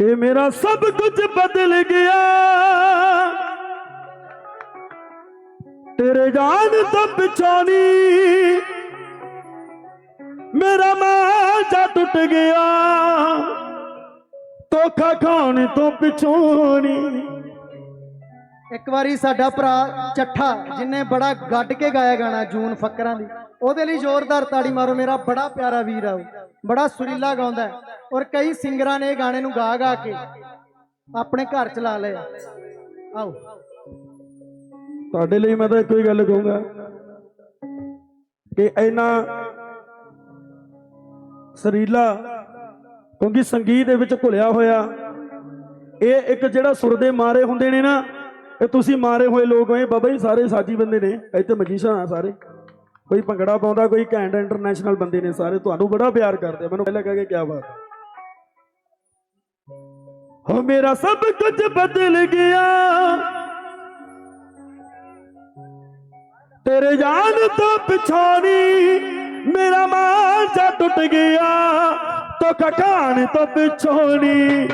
ਕਿ ਮੇਰਾ ਸਭ ਕੁਝ ਬਦਲ ਗਿਆ। ਤੇਰੇ ਜਾਨ ਤੋਂ ਪਿਛਾਣੀ ਮੇਰਾ ਮਾਂਜਾ ਟੁੱਟ ਗਿਆ। ਧੋਖਾ ਖਾਣ ਤੋਂ ਪਿਛੋਣੀ ਇੱਕ ਵਾਰੀ ਸਾਡਾ ਭਰਾ ਚੱਠਾ, ਜਿਨੇ ਬੜਾ ਗੱਡ ਕੇ ਗਾਇਆ ਗਾਣਾ ਜੂਨ ਫੱਕਰਾਂ ਦੀ, ਉਹਦੇ ਲਈ ਜ਼ੋਰਦਾਰ ਤਾੜੀ ਮਾਰੋ, ਮੇਰਾ ਬੜਾ ਪਿਆਰਾ ਵੀਰ ਆ ਉਹ, ਬੜਾ ਸੁਰੀਲਾ ਗਾਉਂਦਾ ਹੈ। ਔਰ ਕਈ ਸਿੰਗਰਾਂ ਨੇ ਇਹ ਗਾਣੇ ਨੂੰ ਗਾ ਗਾ ਕੇ ਆਪਣੇ ਘਰ ਚਲਾ ਲਏ ਆਓ। ਤੁਹਾਡੇ ਲਈ ਮੈਂ ਤਾਂ ਇੱਕੋ ਹੀ ਗੱਲ ਕਹੂੰਗਾ ਕਿ ਇੰਨਾ ਸਰੀਲਾ, ਕਿਉਂਕਿ ਸੰਗੀਤ ਦੇ ਵਿੱਚ ਘੁਲਿਆ ਹੋਇਆ, ਇਹ ਇੱਕ ਜਿਹੜਾ ਸੁਰ ਦੇ ਮਾਰੇ ਹੁੰਦੇ ਨੇ ਨਾ ਇਹ ਤੁਸੀਂ ਮਾਰੇ ਹੋਏ ਲੋਕ ਹੋਏ ਬਾਬਾ ਜੀ ਸਾਰੇ ਸਾਜੀ ਬੰਦੇ ਨੇ, ਇੱਥੇ ਮਜੀਸ਼ੀਅਨ ਆ ਸਾਰੇ। ਕੋਈ ਭੰਗੜਾ ਪਾਉਂਦਾ, ਕੋਈ ਘੈਂਟ ਇੰਟਰਨੈਸ਼ਨਲ ਬੰਦੇ ਨੇ ਸਾਰੇ, ਤੁਹਾਨੂੰ ਬੜਾ ਪਿਆਰ ਕਰਦੇ ਮੈਨੂੰ ਪਹਿਲਾਂ ਕਹਿ ਕੇ ਕੀ ਬਾਤ ਹੋ ਮੇਰਾ ਸਭ ਕੁਝ ਬਦਲ ਗਿਆ। ਤੇਰੇ ਜਾਨ ਤੋਂ ਪਿਛਾਣੀ ਮੇਰਾ ਮਾਂਜਾ ਟੁੱਟ ਗਿਆ ਤੋ ਕਕਾਨ ਤੋਂ ਪਿਛੋਣੀ।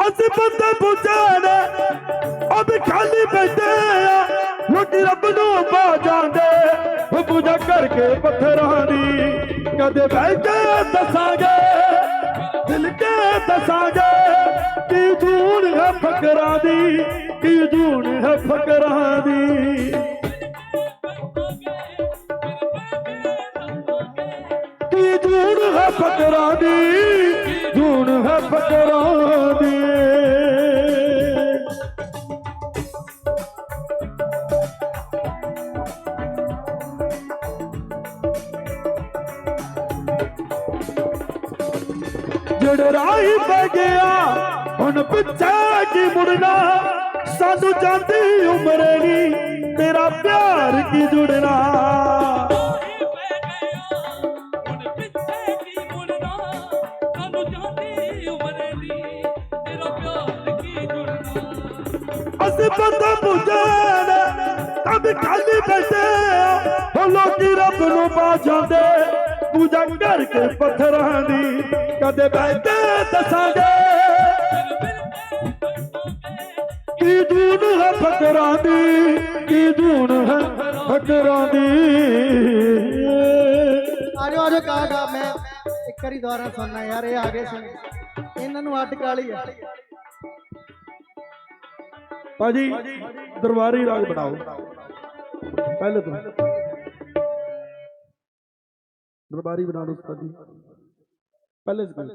ਅਸੀਂ ਬੰਦੇ ਪੁੱਛਾਣੇ ਅਬ ਖਾਲੀ ਬੈਠੇ ਆ। ਲੋਕੀ ਰੱਬ ਨੂੰ ਪਾ ਜਾਂਦੇ ਉਹ ਪੂਜਾ ਕਰਕੇ ਪੱਥਰਾਂ ਦੀ। ਕਦੇ ਬਹਿ ਕੇ ਦੱਸਾਂਗੇ ਦਿਲ ਕੇ ਦੱਸਾਂਗੇ, ਕੀ ਜੂਨ ਹੈ ਫਕਰਾਂ ਦੀ, ਕੀ ਜੂਨ ਹੈ ਫਕਰਾਂ ਦੀ। ਕੀ ਜੂਨ ਹੈ ਫਕਰਾਂ ਦੀ, ਜੂਨ ਹੈ ਫਕਰਾਂ ਦੀ। ਜਿਹੜੇ ਰਾਹੀ ਪੈ ਗਿਆ, ਹੁਣ ਪਿੱਛੇ ਕੀ ਮੁੜਨਾ, ਸਾਨੂੰ ਜਾਂਦੀ ਉਮਰ ਨਹੀਂ, ਤੇਰਾ ਪਿਆਰ ਕੀ ਜੁੜਨਾ। ਅਸੀਂ ਬੰਦਾ ਪੁੱਜਣ ਤਬ ਖਾਲੀ ਬੈਠੇ ਹੋ ਲੋਕੀ ਰੱਬ ਨੂੰ ਪਾ ਜਾਂਦੇ। ਪੂਜਾ ਕਰਕੇ ਪੱਥਰਾਂ ਦੀ ਕਦੇ ਬਹਿ ਕੇ ਕੀ ਦੂਨ ਹੈ ਫਕਰਾਂ ਦੀ? ਕੀ ਦੂਨ ਹੈ ਫਕਰਾਂ ਦੀ? ਆ ਜਾਓ ਆ ਗਾ, ਮੈਂ ਇੱਕ ਵਾਰੀ ਦੁਬਾਰਾ ਸੁਣਨਾ ਯਾਰ, ਇਹ ਆ ਗਏ ਸੀ। ਇਹਨਾਂ ਨੂੰ ਅੱਡ ਕਾਲੀ ਆ ਭਾਜੀ ਦਰਬਾਰੀ ਰਾਗ ਬਣਾਓ। ਪਹਿਲੇ ਤੋਂ। ਦਰਬਾਰੀ ਬਣਾ ਲਓ ਉਸਤਾਦ ਪਹਿਲੇ ਸੇ ਪਹਿਲੇ